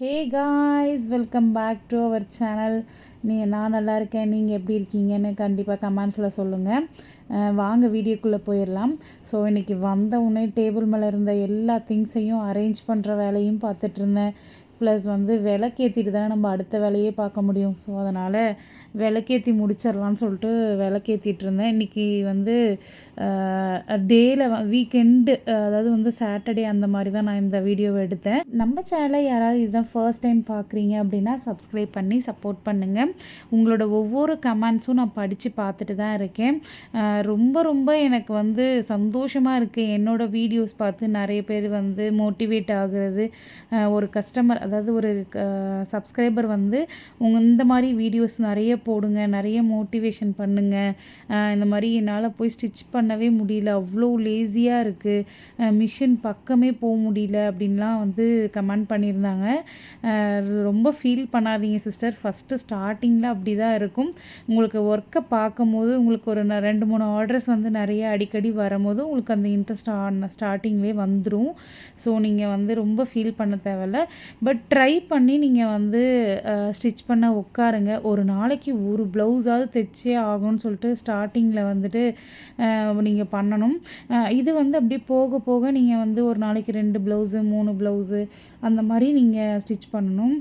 Hey guys welcome back to our channel நீ நான் நல்லா இருக்கேன். நீங்கள் எப்படி இருக்கீங்கன்னு கண்டிப்பாக கமெண்ட்ஸில் சொல்லுங்கள் வாங்க வீடியோக்குள்ளே போயிடலாம் ஸோ இன்றைக்கி வந்த உடனே டேபிள் மேலே இருந்த எல்லா திங்ஸையும் அரேஞ்ச் பண்ணுற வேலையும் பார்த்துட்ருந்தேன் ப்ளஸ் வந்து விளக்கேற்றிட்டு தானே நம்ம அடுத்த வேலையே பார்க்க முடியும். ஸோ அதனால் விளக்கேற்றி முடிச்சிடலான்னு சொல்லிட்டு விளக்கேற்றிட்டு இருந்தேன். இன்றைக்கி வந்து டேயில் வீக்கெண்டு அதாவது வந்து சாட்டர்டே அந்த மாதிரி தான் நான் இந்த வீடியோவை எடுத்தேன். நம்ம சேனலை யாராவது இதுதான் ஃபர்ஸ்ட் டைம் பார்க்குறீங்க அப்படின்னா சப்ஸ்கிரைப் பண்ணி சப்போர்ட் பண்ணுங்கள் உங்களோட ஒவ்வொரு கமெண்ட்ஸும் நான் படித்து பார்த்துட்டு தான் இருக்கேன். ரொம்ப ரொம்ப எனக்கு வந்து சந்தோஷமாக இருக்குது என்னோடய வீடியோஸ் பார்த்து நிறைய பேர் வந்து மோட்டிவேட் ஆகுறது. ஒரு கஸ்டமர் அதாவது ஒரு சப்ஸ்கிரைபர் வந்து உங்கள் இந்த மாதிரி வீடியோஸ் நிறைய போடுங்க நிறைய மோட்டிவேஷன் பண்ணுங்கள் இந்த மாதிரி என்னால் போய் ஸ்டிச் பண்ணவே முடியல. அவ்வளோ லேசியாக இருக்குது மிஷின் பக்கமே போக முடியல அப்படின்லாம் வந்து கமெண்ட் பண்ணியிருந்தாங்க. ரொம்ப ஃபீல் பண்ணாதீங்க சிஸ்டர் ஃபஸ்ட்டு ஸ்டார்டிங்கில் அப்படி தான் இருக்கும். உங்களுக்கு ஒர்க்கை பார்க்கும்போது உங்களுக்கு ஒரு ரெண்டு மூணு ஆர்டர்ஸ் வந்து நிறைய அடிக்கடி வரும்போது உங்களுக்கு அந்த இன்ட்ரெஸ்ட் ஸ்டார்டிங்லேயே வந்துடும் ஸோ நீங்கள் வந்து ரொம்ப ஃபீல் பண்ண தேவையில்ல. பட் ட்ரை பண்ணி நீங்கள் வந்து ஸ்டிச் பண்ண உட்காருங்க. ஒரு நாளைக்கு ஒரு ப்ளவுஸாவது தைச்சே ஆகும்னு சொல்லிட்டு ஸ்டார்டிங்கில் வந்துட்டு நீங்கள் பண்ணணும். இது வந்து அப்படியே போக போக நீங்கள் வந்து ஒரு நாளைக்கு ரெண்டு ப்ளவுஸு மூணு ப்ளவுஸு அந்த மாதிரி நீங்கள் ஸ்டிச் பண்ணணும்.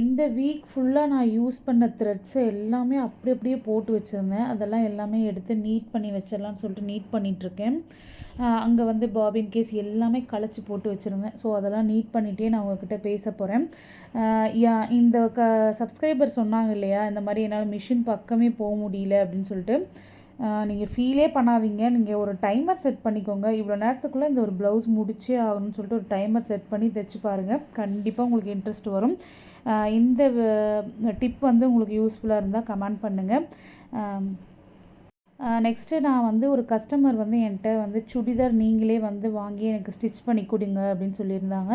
இந்த வீக் ஃபுல்லாக நான் யூஸ் பண்ண த்ரெட்ஸை எல்லாமே அப்படி அப்படியே போட்டு வச்சுருந்தேன். அதெல்லாம் எல்லாமே எடுத்து நீட் பண்ணி வச்சிடலான்னு சொல்லிட்டு நீட் பண்ணிகிட்ருக்கேன் அங்கே வந்து பாபின் கேஸ் எல்லாமே களைச்சி போட்டு வச்சுருந்தேன். ஸோ அதெல்லாம் நீட் பண்ணிகிட்டே நான் உங்ககிட்ட பேச போகிறேன் இந்த க சப்ஸ்கிரைபர் சொன்னாங்க இல்லையா இந்த மாதிரி என்னால் மிஷின் பக்கமே போக முடியல அப்படின்னு சொல்லிட்டு நீங்கள் ஃபீலே பண்ணாதீங்க. நீங்கள் ஒரு டைமர் செட் பண்ணிக்கோங்க. இவ்வளோ நேரத்துக்குள்ளே இந்த ஒரு ப்ளவுஸ் முடிச்சே ஆகணும்னு சொல்லிட்டு ஒரு டைமர் செட் பண்ணி தைச்சு பாருங்கள் கண்டிப்பாக உங்களுக்கு இன்ட்ரெஸ்ட் வரும். இந்த டிப் வந்து உங்களுக்கு யூஸ்ஃபுல்லாக இருந்தால் கமெண்ட் பண்ணுங்கள் நெக்ஸ்ட்டு நான் வந்து ஒரு கஸ்டமர் வந்து என்கிட்ட வந்து சுடிதார் நீங்களே வந்து வாங்கி எனக்கு ஸ்டிச் பண்ணி கொடுங்க அப்படின்னு சொல்லியிருந்தாங்க.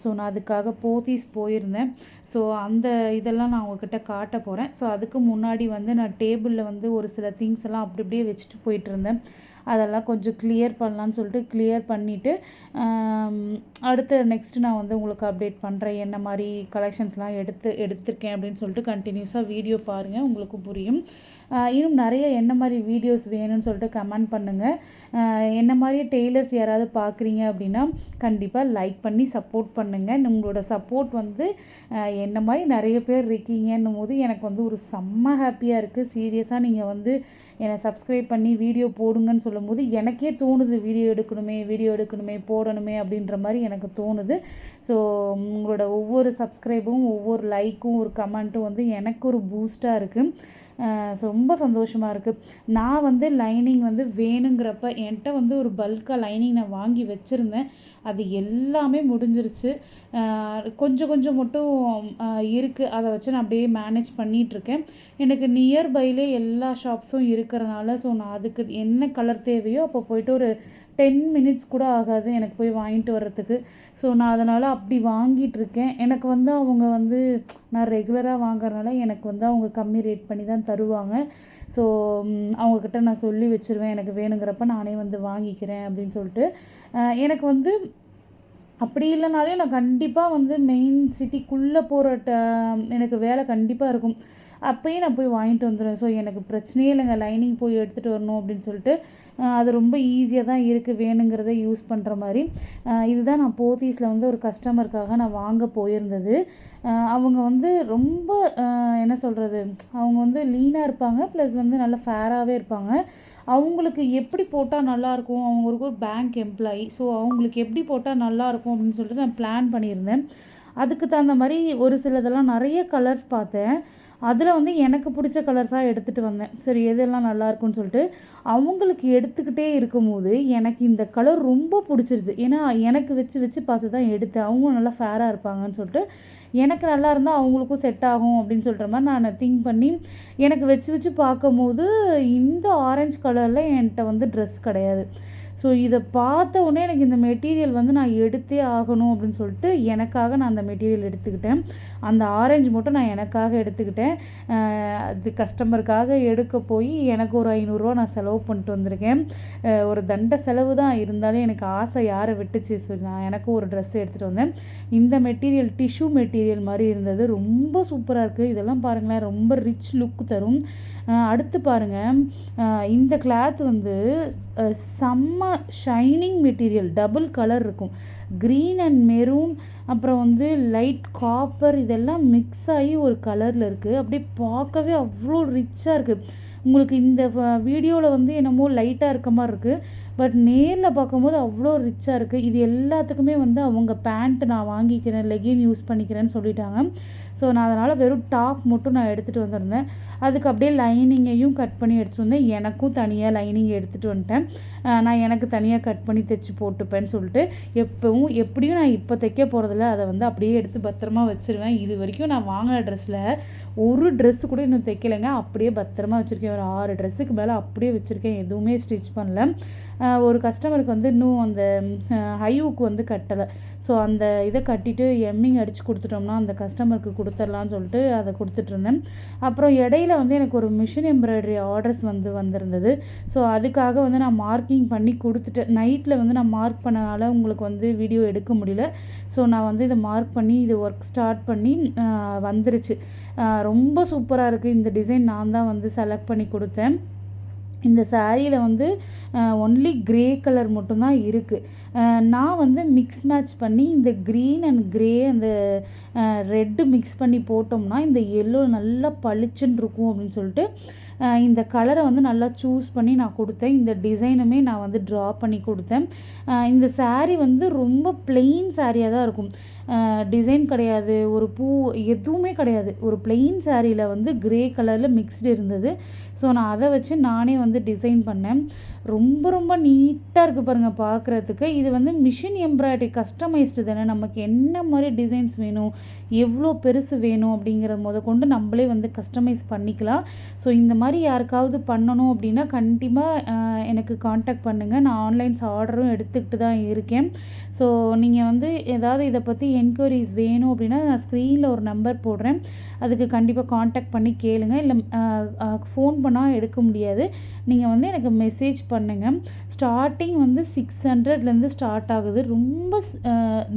ஸோ நான் அதுக்காக போத்தீஸ் போயிருந்தேன். ஸோ அந்த இதெல்லாம் நான் உங்ககிட்ட காட்ட போகிறேன் ஸோ அதுக்கு முன்னாடி வந்து நான் டேபிளில் வந்து ஒரு சில திங்ஸ் எல்லாம் அப்படி அப்படியே வச்சுட்டு போயிட்டுருந்தேன். அதெல்லாம் கொஞ்சம் கிளியர் பண்ணலான்னு சொல்லிட்டு கிளியர் பண்ணிவிட்டு அடுத்து நெக்ஸ்ட்டு நான் வந்து உங்களுக்கு அப்டேட் பண்ணுறேன் என்ன மாதிரி கலெக்ஷன்ஸ்லாம் எடுத்து எடுத்திருக்கேன் அப்படின்னு சொல்லிட்டு கண்டினியூஸாக வீடியோ பாருங்கள் உங்களுக்கு புரியும். இன்னும் நிறைய என்ன மாதிரி வீடியோஸ் வேணும்னு சொல்லிட்டு கமெண்ட் பண்ணுங்கள் என்ன மாதிரி டெய்லர்ஸ் யாராவது பார்க்குறீங்க அப்படின்னா கண்டிப்பாக லைக் பண்ணி சப்போர்ட் பண்ணுங்கள் உங்களோட சப்போர்ட் வந்து என்ன மாதிரி நிறைய பேர் இருக்கீங்கன்னும் போது எனக்கு வந்து ஒரு செம்ம ஹாப்பியாக இருக்குது சீரியஸாக நீங்கள் வந்து என்னை சப்ஸ்கிரைப் பண்ணி வீடியோ போடுங்கன்னு சொல்லும்போது எனக்கே தோணுது வீடியோ எடுக்கணுமே வீடியோ எடுக்கணுமே போடணுமே அப்படின்ற மாதிரி எனக்கு தோணுது. ஸோ உங்களோட ஒவ்வொரு சப்ஸ்கிரைபும் ஒவ்வொரு லைக்கும் ஒரு கமெண்ட்டும் வந்து எனக்கு ஒரு பூஸ்ட்டாக இருக்குது ரொம்ப சந்தோஷமாக இருக்குது நான் வந்து லைனிங் வந்து வேணுங்கிறப்ப என்கிட்ட வந்து ஒரு பல்காக லைனிங் நான் வாங்கி வச்சுருந்தேன். அது எல்லாமே முடிஞ்சிருச்சு. கொஞ்சம் கொஞ்சம் மட்டும் இருக்குது அதை வச்சு நான் அப்படியே மேனேஜ் பண்ணிகிட்ருக்கேன் எனக்கு நியர்பைலே எல்லா ஷாப்ஸும் இருக்கிறனால ஸோ நான் அதுக்கு என்ன கலர் தேவையோ அப்போ போயிட்டு ஒரு டென் மினிட்ஸ் கூட ஆகாது எனக்கு போய் வாங்கிட்டு வர்றதுக்கு. ஸோ நான் அதனால் அப்படி வாங்கிட்டு இருக்கேன் எனக்கு வந்து அவங்க வந்து நான் ரெகுலராக வாங்குறதுனால எனக்கு வந்து அவங்க கம்மி ரேட் பண்ணி தான் தருவாங்க. ஸோ அவங்கக்கிட்ட நான் சொல்லி வச்சுருவேன். எனக்கு வேணுங்கிறப்ப நானே வந்து வாங்கிக்கிறேன் அப்படின்னு சொல்லிட்டு. எனக்கு வந்து அப்படி இல்லைனாலே நான் கண்டிப்பாக வந்து மெயின் சிட்டிக்குள்ளே போகிற ட எனக்கு வேலை கண்டிப்பாக இருக்கும். அப்போயே நான் போய் வாங்கிட்டு வந்துடுவேன். ஸோ எனக்கு பிரச்சனையே இல்லைங்க. லைனிங் போய் எடுத்துகிட்டு வரணும் அப்படின்னு சொல்லிட்டு அது ரொம்ப ஈஸியாக தான் இருக்குது வேணுங்கிறத யூஸ் பண்ணுற மாதிரி. இதுதான் நான் போத்தீஸில் வந்து ஒரு கஸ்டமருக்காக நான் வாங்க போயிருந்தது. அவங்க வந்து ரொம்ப என்ன சொல்கிறது அவங்க வந்து லீனாக இருப்பாங்க. ப்ளஸ் வந்து நல்ல ஃபேராகவே இருப்பாங்க. அவங்களுக்கு எப்படி போட்டால் நல்லாயிருக்கும் அவங்க ஒரு பேங்க் எம்ப்ளாயி ஸோ அவங்களுக்கு எப்படி போட்டால் நல்லாயிருக்கும் அப்படின்னு சொல்லிட்டு நான் பிளான் பண்ணியிருந்தேன். அதுக்கு தகுந்த மாதிரி ஒரு சிலதெல்லாம் நிறைய கலர்ஸ் பார்த்தேன். அதில் வந்து எனக்கு பிடிச்ச கலர்ஸாக எடுத்துகிட்டு வந்தேன். சரி எதெல்லாம் நல்லாயிருக்குன்னு சொல்லிட்டு அவங்களுக்கு எடுத்துக்கிட்டே இருக்கும்போது எனக்கு இந்த கலர் ரொம்ப பிடிச்சிருது. ஏன்னா எனக்கு வச்சு வச்சு பார்த்து தான் எடுத்தேன். அவங்க நல்லா ஃபேராக இருப்பாங்கன்னு சொல்லிட்டு எனக்கு நல்லா இருந்தால் அவங்களுக்கும் செட் ஆகும் அப்படின்னு சொல்கிற மாதிரி நான் திங்க் பண்ணி எனக்கு வச்சு வச்சு பார்க்கும்போது இந்த ஆரஞ்சு கலரில் என்கிட்ட வந்து ட்ரெஸ் கிடையாது. ஸோ இதை பார்த்த உடனே எனக்கு இந்த மெட்டீரியல் வந்து நான் எடுத்தே ஆகணும் அப்படின்னு சொல்லிட்டு எனக்காக நான் அந்த மெட்டீரியல் எடுத்துக்கிட்டேன். அந்த ஆரஞ்சு மட்டும் நான் எனக்காக எடுத்துக்கிட்டேன். அது கஸ்டமருக்காக எடுக்க போய் எனக்கு ஒரு ஐநூறுரூவா நான் செலவு பண்ணிட்டு வந்திருக்கேன். ஒரு தண்ட செலவு தான் இருந்தாலும் எனக்கு ஆசை யாரை விட்டுச்சு? ஸோ நான் எனக்கும் ஒரு ட்ரெஸ் எடுத்துகிட்டு வந்தேன். இந்த மெட்டீரியல் டிஷ்யூ மெட்டீரியல் மாதிரி இருந்தது. ரொம்ப சூப்பராக இருக்குது இதெல்லாம் பாருங்களேன் ரொம்ப ரிச் லுக் தரும். அடுத்து பாருங்கள் இந்த கிளாத் வந்து செம்ம ஷைனிங் மெட்டீரியல் டபுள் கலர் இருக்கும். க்ரீன் அண்ட் மெரூன் அப்புறம் வந்து லைட் காப்பர் இதெல்லாம் மிக்ஸ் ஆகி ஒரு கலரில் இருக்குது அப்படியே பார்க்கவே அவ்வளோ ரிச்சாக இருக்குது உங்களுக்கு இந்த வீடியோவில் வந்து என்னமோ லைட்டாக இருக்க மாதிரி இருக்குது பட் நேரில் பார்க்கும்போது அவ்வளோ ரிச்சாக இருக்குது இது எல்லாத்துக்குமே வந்து அவங்க பேண்ட் நான் வாங்கிக்கிறேன் லெகின் யூஸ் பண்ணிக்கிறேன்னு சொல்லிட்டாங்க. ஸோ நான் அதனால் வெறும் டாப் மட்டும் நான் எடுத்துகிட்டு வந்திருந்தேன். அதுக்கு அப்படியே லைனிங்கையும் கட் பண்ணி எடுத்துகிட்டு வந்தேன். எனக்கும் தனியாக லைனிங் எடுத்துகிட்டு வந்துட்டேன். நான் எனக்கு தனியாக கட் பண்ணி தைச்சி போட்டுப்பேன்னு சொல்லிட்டு எப்பவும் எப்படியும் நான் இப்போ தைக்க போகிறதில்ல அதை வந்து அப்படியே எடுத்து பத்திரமா வச்சுருவேன். இது வரைக்கும் நான் வாங்கின ட்ரெஸ்ஸில் ஒரு ட்ரெஸ்ஸு கூட இன்னும் தைக்கலைங்க. அப்படியே பத்திரமா வச்சுருக்கேன். ஒரு ஆறு ட்ரெஸ்ஸுக்கு மேலே அப்படியே வச்சுருக்கேன். எதுவுமே ஸ்டிச் பண்ணல. ஒரு கஸ்டமருக்கு வந்து இன்னும் அந்த ஹைவுக்கு வந்து கட்டலை. ஸோ அந்த இதை கட்டிட்டு எம்மிங் அடித்து கொடுத்துட்டோம்னா அந்த கஸ்டமருக்கு கொடுத்துடலான்னு சொல்லிட்டு அதை கொடுத்துட்ருந்தேன் அப்புறம் இடையில வந்து எனக்கு ஒரு மிஷின் எம்ப்ராய்டரி ஆர்டர்ஸ் வந்து வந்திருந்தது. ஸோ அதுக்காக வந்து நான் மார்க்கிங் பண்ணி கொடுத்துட்டேன். நைட்டில் வந்து நான் மார்க் பண்ணனால உங்களுக்கு வந்து வீடியோ எடுக்க முடியல. ஸோ நான் வந்து இதை மார்க் பண்ணி இது ஒர்க் ஸ்டார்ட் பண்ணி வந்துருச்சு. ரொம்ப சூப்பராக இருக்குது இந்த டிசைன் நான் தான் வந்து செலக்ட் பண்ணி கொடுத்தேன். இந்த சாரியில் வந்து ஒன்லி க்ரே கலர் மட்டும்தான் இருக்குது நான் வந்து மிக்ஸ் மேட்ச் பண்ணி இந்த க்ரீன் அண்ட் க்ரே அந்த ரெட்டு மிக்ஸ் பண்ணி போட்டோம்னா இந்த எல்லோ நல்லா பளிச்சுன்னு இருக்கும் அப்படின்னு சொல்லிட்டு இந்த கலரை வந்து நல்லா சூஸ் பண்ணி நான் கொடுத்தேன். இந்த டிசைனுமே நான் வந்து ட்ரா பண்ணி கொடுத்தேன். இந்த சாரீ வந்து ரொம்ப பிளெயின் சாரியாக தான் இருக்கும். டிசைன் கிடையாது. ஒரு பூ எதுவுமே கிடையாது. ஒரு பிளெயின் சாரியில் வந்து க்ரே கலரில் மிக்ஸ்டு இருந்தது. ஸோ நான் அதை வச்சு நானே வந்து டிசைன் பண்ணேன். ரொம்ப ரொம்ப நீட்டாக இருக்குது பாருங்கள் பார்க்குறதுக்கு. இது வந்து மிஷின் எம்ப்ராய்டரி கஸ்டமைஸ்டு தானே. நமக்கு என்ன மாதிரி டிசைன்ஸ் வேணும்? எவ்வளோ பெருசு வேணும்? அப்படிங்கிறத முத கொண்டு நம்மளே வந்து கஸ்டமைஸ் பண்ணிக்கலாம். ஸோ இந்த மாதிரி யாருக்காவது பண்ணணும் அப்படின்னா கண்டிப்பாக எனக்கு காண்டாக்ட் பண்ணுங்கள் நான் ஆன்லைன்ஸ் ஆர்டரும் எடுத்துக்கிட்டு தான் இருக்கேன். ஸோ நீங்கள் வந்து ஏதாவது இதை பற்றி என்கொயரிஸ் வேணும் அப்படின்னா நான் ஸ்க்ரீனில் ஒரு நம்பர் போடுறேன். அதுக்கு கண்டிப்பாக காண்டாக்ட் பண்ணி கேளுங்க. இல்லை ஃபோன் பண்ணால் எடுக்க முடியாது. நீங்கள் வந்து எனக்கு மெசேஜ் பண்ணுங்கள் ஸ்டார்டிங் வந்து சிக்ஸ் ஹண்ட்ரட்லேருந்து ஸ்டார்ட் ஆகுது. ரொம்ப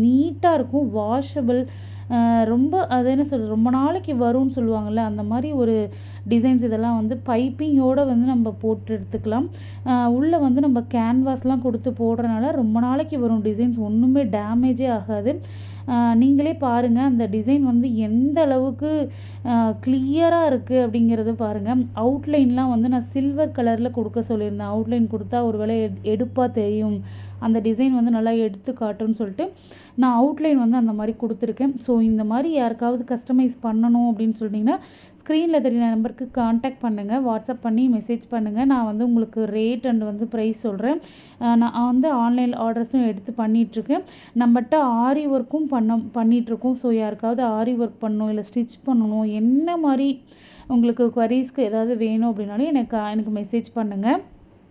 நீட்டாக இருக்கும். வாஷபிள் ரொம்ப அது என்ன சொல்கிறது ரொம்ப நாளைக்கு வரும்னு சொல்லுவாங்கள்ல அந்த மாதிரி ஒரு டிசைன்ஸ் இதெல்லாம் வந்து பைப்பிங்கோடு வந்து நம்ம போட்டு எடுத்துக்கலாம். உள்ளே வந்து நம்ம கேன்வாஸ்லாம் கொடுத்து போடுறனால ரொம்ப நாளைக்கு வரும் டிசைன்ஸ் ஒன்றுமே டேமேஜே ஆகாது. நீங்களே பாருங்கள் அந்த டிசைன் வந்து எந்த அளவுக்கு கிளியராக இருக்குது அப்படிங்கிறது பாருங்கள் அவுட்லைன்லாம் வந்து நான் சில்வர் கலரில் கொடுக்க சொல்லியிருந்தேன். அவுட்லைன் கொடுத்தா ஒரு வேளை எடுப்பாக தெரியும். அந்த டிசைன் வந்து நல்லா எடுத்து காட்டும்னு சொல்லிட்டு நான் அவுட்லைன் வந்து அந்த மாதிரி கொடுத்துருக்கேன். ஸோ இந்த மாதிரி யாருக்காவது கஸ்டமைஸ் பண்ணணும் அப்படின்னு சொல்லிட்டிங்கன்னா ஸ்க்ரீனில் தெரிய நம்பருக்கு காண்டாக்ட் பண்ணுங்கள் வாட்ஸ்அப் பண்ணி மெசேஜ் பண்ணுங்கள் நான் வந்து உங்களுக்கு ரேட் அண்ட் வந்து ப்ரைஸ் சொல்கிறேன் நான் வந்து ஆன்லைன் ஆர்டர்ஸும் எடுத்து பண்ணிகிட்ருக்கேன் நம்மகிட்ட ஆரி ஒர்க்கும் பண்ண பண்ணிகிட்ருக்கோம் ஸோ யாருக்காவது ஆரி ஒர்க் பண்ணணும் இல்லை ஸ்டிச் பண்ணணும் என்ன மாதிரி உங்களுக்கு குவரிஸ்க்கு ஏதாவது வேணும் அப்படின்னாலும் எனக்கு எனக்கு மெசேஜ் பண்ணுங்கள்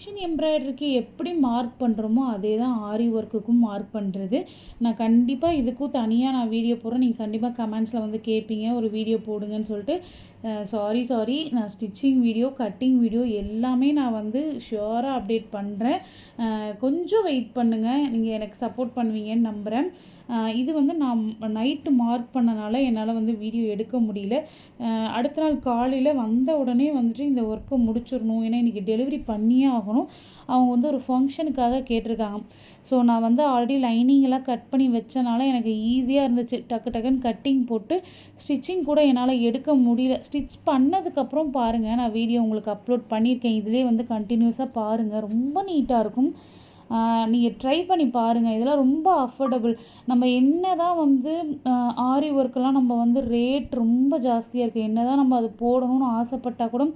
மிஷின் எம்ப்ராய்டரிக்கு எப்படி மார்க் பண்ணுறோமோ அதே தான் ஆரி ஒர்க்குக்கும் மார்க் பண்ணுறது நான் கண்டிப்பாக இதுக்கும் தனியாக நான் வீடியோ போடுறேன். நீங்கள் கண்டிப்பாக கமெண்ட்ஸில் வந்து கேட்பீங்க ஒரு வீடியோ போடுங்கன்னு சொல்லிட்டு சாரி சாரி நான் ஸ்டிச்சிங் வீடியோ கட்டிங் வீடியோ எல்லாமே நான் வந்து ஷுவராக அப்டேட் பண்ணுறேன் கொஞ்சம் வெயிட் பண்ணுங்கள் நீங்கள் எனக்கு சப்போர்ட் பண்ணுவீங்கன்னு நம்புகிறேன் இது வந்து நான் நைட்டு மார்க் பண்ணனால என்னால் வந்து வீடியோ எடுக்க முடியல. அடுத்த நாள் காலையில் வந்த உடனே வந்துட்டு இந்த ஒர்க்கை முடிச்சிடணும். ஏன்னா இன்றைக்கி டெலிவரி பண்ணியே ஆகணும். அவங்க வந்து ஒரு ஃபங்க்ஷனுக்காக கேட்டிருக்காங்க. ஸோ நான் வந்து ஆல்ரெடி லைனிங்கெல்லாம் கட் பண்ணி வச்சனால எனக்கு ஈஸியாக இருந்துச்சு. டக்கு டக்குன்னு கட்டிங் போட்டு ஸ்டிச்சிங் கூட என்னால் எடுக்க முடியல. ஸ்டிச் பண்ணதுக்கப்புறம் பாருங்கள் நான் வீடியோ உங்களுக்கு அப்லோட் பண்ணியிருக்கேன். இதிலே வந்து கண்டினியூஸாக பாருங்கள் ரொம்ப நீட்டாக இருக்கும். நீங்கள் ட்ரை பண்ணி பாருங்கள் இதெல்லாம் ரொம்ப அஃபோர்டபுள் நம்ம என்ன தான் வந்து ஆரி ஒர்க்கெலாம் நம்ம வந்து ரேட் ரொம்ப ஜாஸ்தியாக இருக்குது என்ன தான் நம்ம அது போடணும்னு ஆசைப்பட்டால் கூட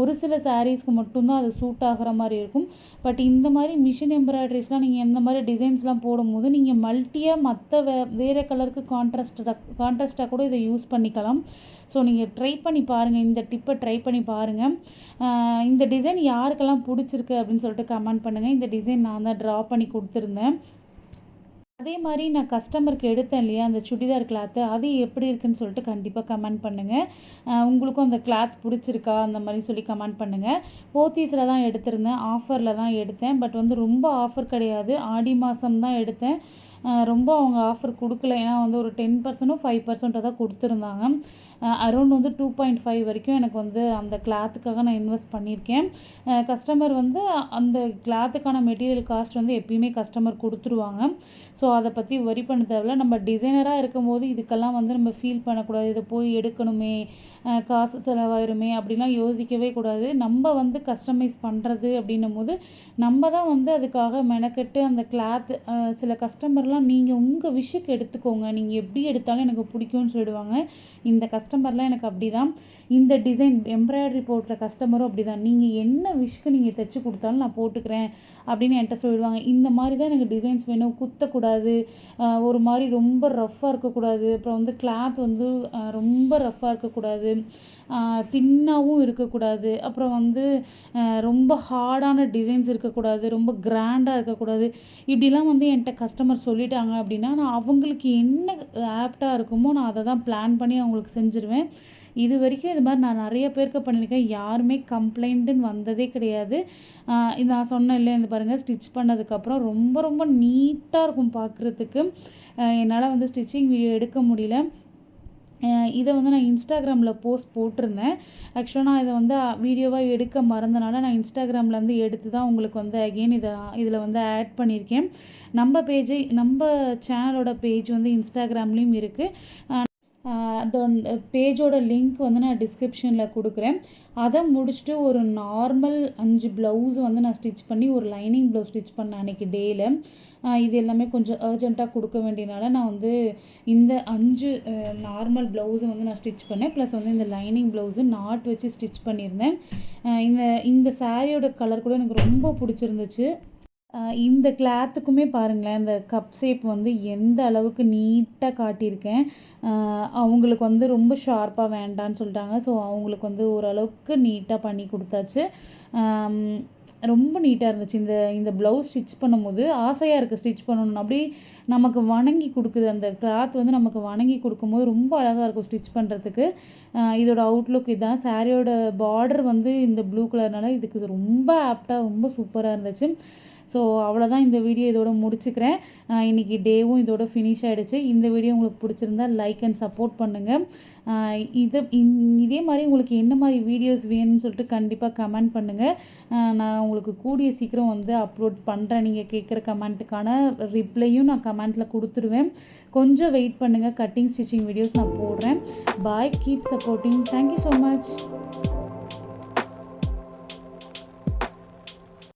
ஒரு சில சாரீஸ்க்கு மட்டும்தான் அது சூட் ஆகிற மாதிரி இருக்கும். பட் இந்த மாதிரி மிஷின் எம்ப்ராய்டரிஸ்லாம் நீங்கள் எந்த மாதிரி டிசைன்ஸ்லாம் போடும்போது நீங்கள் மல்ட்டியாக மற்ற வே வேறு கலருக்கு கான்ட்ராஸ்டாக கான்ட்ராஸ்ட்டாக கூட இதை யூஸ் பண்ணிக்கலாம். ஸோ நீங்கள் ட்ரை பண்ணி பாருங்கள் இந்த டிப்பை ட்ரை பண்ணி பாருங்கள் இந்த டிசைன் யாருக்கெல்லாம் பிடிச்சிருக்கு அப்படின்னு சொல்லிட்டு கமெண்ட் பண்ணுங்கள் இந்த டிசைன் நான் தான் ட்ரா பண்ணி கொடுத்துருந்தேன். அதே மாதிரி நான் கஸ்டமருக்கு எடுத்தேன் இல்லையா? அந்த சுடிதார் கிளாத்து அது எப்படி இருக்குன்னு சொல்லிட்டு கண்டிப்பாக கமெண்ட் பண்ணுங்கள் உங்களுக்கும் அந்த கிளாத் பிடிச்சிருக்கா? அந்த மாதிரி சொல்லி கமெண்ட் பண்ணுங்கள் போத்தீஸில் தான் எடுத்திருந்தேன். ஆஃபரில் தான் எடுத்தேன். பட் வந்து ரொம்ப ஆஃபர் கிடையாது. ஆடி மாதம் தான் எடுத்தேன். ரொம்ப அவங்க ஆஃபர் கொடுக்கல. ஏன்னா வந்து ஒரு டென் பர்சன்டும் ஃபைவ் பர்சன்ட்டை தான் கொடுத்துருந்தாங்க. அரௌண்ட் வந்து டூ பாயிண்ட் ஃபைவ் வரைக்கும் எனக்கு வந்து அந்த கிளாத்துக்காக நான் இன்வெஸ்ட் பண்ணியிருக்கேன். கஸ்டமர் வந்து அந்த கிளாத்துக்கான மெட்டீரியல் காஸ்ட் வந்து எப்பயுமே கஸ்டமர் கொடுத்துருவாங்க. ஸோ அதை பற்றி வரி பண்ண தேவையில்ல. நம்ம டிசைனராக இருக்கும்போது இதுக்கெல்லாம் வந்து நம்ம ஃபீல் பண்ணக்கூடாது. இதை போய் எடுக்கணுமே. காசு செலவாயிருமே அப்படிலாம் யோசிக்கவே கூடாது. நம்ம வந்து கஸ்டமைஸ் பண்ணுறது அப்படின்னும் போது நம்ம தான் வந்து அதுக்காக மெனக்கெட்டு அந்த கிளாத் சில கஸ்டமர்லாம் நீங்கள் உங்கள் விஷயக்கு எடுத்துக்கோங்க. நீங்கள் எப்படி எடுத்தாலும் எனக்கு பிடிக்கும்னு சொல்லிடுவாங்க. இந்த கஸ்டமர்லாம் எனக்கு அப்படி தான் இந்த டிசைன் எம்ப்ராய்டரி போடுற கஸ்டமரும் அப்படி தான் நீங்கள் என்ன விஷக்கு நீங்கள் தைச்சி கொடுத்தாலும் நான் போட்டுக்கிறேன் அப்படின்னு என்கிட்ட சொல்லிடுவாங்க. இந்த மாதிரி தான் எனக்கு டிசைன்ஸ் வேணும். குத்தக்கூடாது. ஒரு மாதிரி ரொம்ப ரஃப்பாக இருக்கக்கூடாது. அப்புறம் வந்து கிளாத் வந்து ரொம்ப ரஃப்பாக இருக்கக்கூடாது. தின்னாகவும் இருக்கக்கூடாது. அப்புறம் வந்து ரொம்ப ஹார்டான டிசைன்ஸ் இருக்கக்கூடாது ரொம்ப கிராண்டாக இருக்கக்கூடாது. இப்படிலாம் வந்து என்கிட்ட கஸ்டமர் சொல்லிட்டாங்க அப்படின்னா நான் அவங்களுக்கு என்ன ஆப்டாக இருக்குமோ நான் அதை தான் பிளான் பண்ணி அவங்களுக்கு செஞ்சுருவேன். இது வரைக்கும் இது மாதிரி நான் நிறைய பேருக்கு பண்ணியிருக்கேன். யாருமே கம்ப்ளைண்ட்டுன்னு வந்ததே கிடையாது. இது நான் சொன்னேன் இல்லை இந்த பாருங்கள் ஸ்டிச் பண்ணதுக்கப்புறம் ரொம்ப ரொம்ப நீட்டாக இருக்கும் பார்க்குறதுக்கு. என்னால் வந்து ஸ்டிச்சிங் வீடியோ எடுக்க முடியல. இதை வந்து நான் இன்ஸ்டாகிராமில் போஸ்ட் போட்டிருந்தேன். ஆக்சுவலாக நான் இதை வந்து வீடியோவாக எடுக்க மறந்தனால நான் இன்ஸ்டாகிராம்லேருந்து எடுத்து தான் உங்களுக்கு வந்து அகெயின் இதை இதில் வந்து ஆட் பண்ணியிருக்கேன். நம்ம பேஜை நம்ம சேனலோட பேஜ் வந்து இன்ஸ்டாகிராம்லேயும் இருக்குது அந்த பேஜோட லிங்க் வந்து நான் டிஸ்கிரிப்ஷனில் கொடுக்குறேன். அதை முடிச்சுட்டு ஒரு நார்மல் அஞ்சு ப்ளவுஸ் வந்து நான் ஸ்டிச் பண்ணி ஒரு லைனிங் ப்ளவுஸ் ஸ்டிச் பண்ணேன் அன்றைக்கி டேயில் இது எல்லாமே கொஞ்சம் அர்ஜெண்ட்டாக கொடுக்க வேண்டியனால நான் வந்து இந்த அஞ்சு நார்மல் ப்ளவுஸை வந்து நான் ஸ்டிச் பண்ணேன். ப்ளஸ் வந்து இந்த லைனிங் ப்ளவுஸு நாட் வச்சு ஸ்டிச் பண்ணியிருந்தேன். இந்த இந்த சாரியோட கலர் கூட எனக்கு ரொம்ப பிடிச்சிருந்துச்சு. இந்த கிளாத்துக்குமே பாருங்களேன் இந்த கப் ஷேப் வந்து எந்த அளவுக்கு நீட்டாக காட்டியிருக்கேன். அவங்களுக்கு வந்து ரொம்ப ஷார்ப்பாக வேண்டான்னு சொல்லிட்டாங்க. ஸோ அவங்களுக்கு வந்து ஓரளவுக்கு நீட்டாக பண்ணி கொடுத்தாச்சு. ரொம்ப நீட்டாக இருந்துச்சு. இந்த இந்த ப்ளவுஸ் ஸ்டிச் பண்ணும்போது ஆசையாக இருக்குது ஸ்டிச் பண்ணணும் அப்படியே நமக்கு வணங்கி கொடுக்குது. அந்த கிளாத் வந்து நமக்கு வணங்கி கொடுக்கும்போது ரொம்ப அழகாக இருக்கும் ஸ்டிச் பண்ணுறதுக்கு இதோட அவுட்லுக் இதுதான் சாரியோட பார்டர் வந்து இந்த ப்ளூ கலர்னால இதுக்கு ரொம்ப ஆப்டாக ரொம்ப சூப்பராக இருந்துச்சு. ஸோ அவ்வளோதான் இந்த வீடியோ இதோட முடிச்சுக்கிறேன். இன்றைக்கி டேவும் இதோட ஃபினிஷ் ஆகிடுச்சு இந்த வீடியோ உங்களுக்கு பிடிச்சிருந்தா லைக் அண்ட் சப்போர்ட் பண்ணுங்கள் இது இந்- இதே மாதிரி உங்களுக்கு என்ன மாதிரி வீடியோஸ் வேணும்னு சொல்லிட்டு கண்டிப்பாக கமெண்ட் பண்ணுங்கள் நான் உங்களுக்கு கூடிய சீக்கிரம் வந்து அப்லோட் பண்ணுறேன் நீங்கள் கேட்குற கமெண்ட்டுக்கான ரிப்ளையும் நான் கமெண்ட்டில் கொடுத்துருவேன். கொஞ்சம் வெயிட் பண்ணுங்கள் கட்டிங் ஸ்டிச்சிங் வீடியோஸ் நான் போடுறேன். Bye keep supporting thank you so much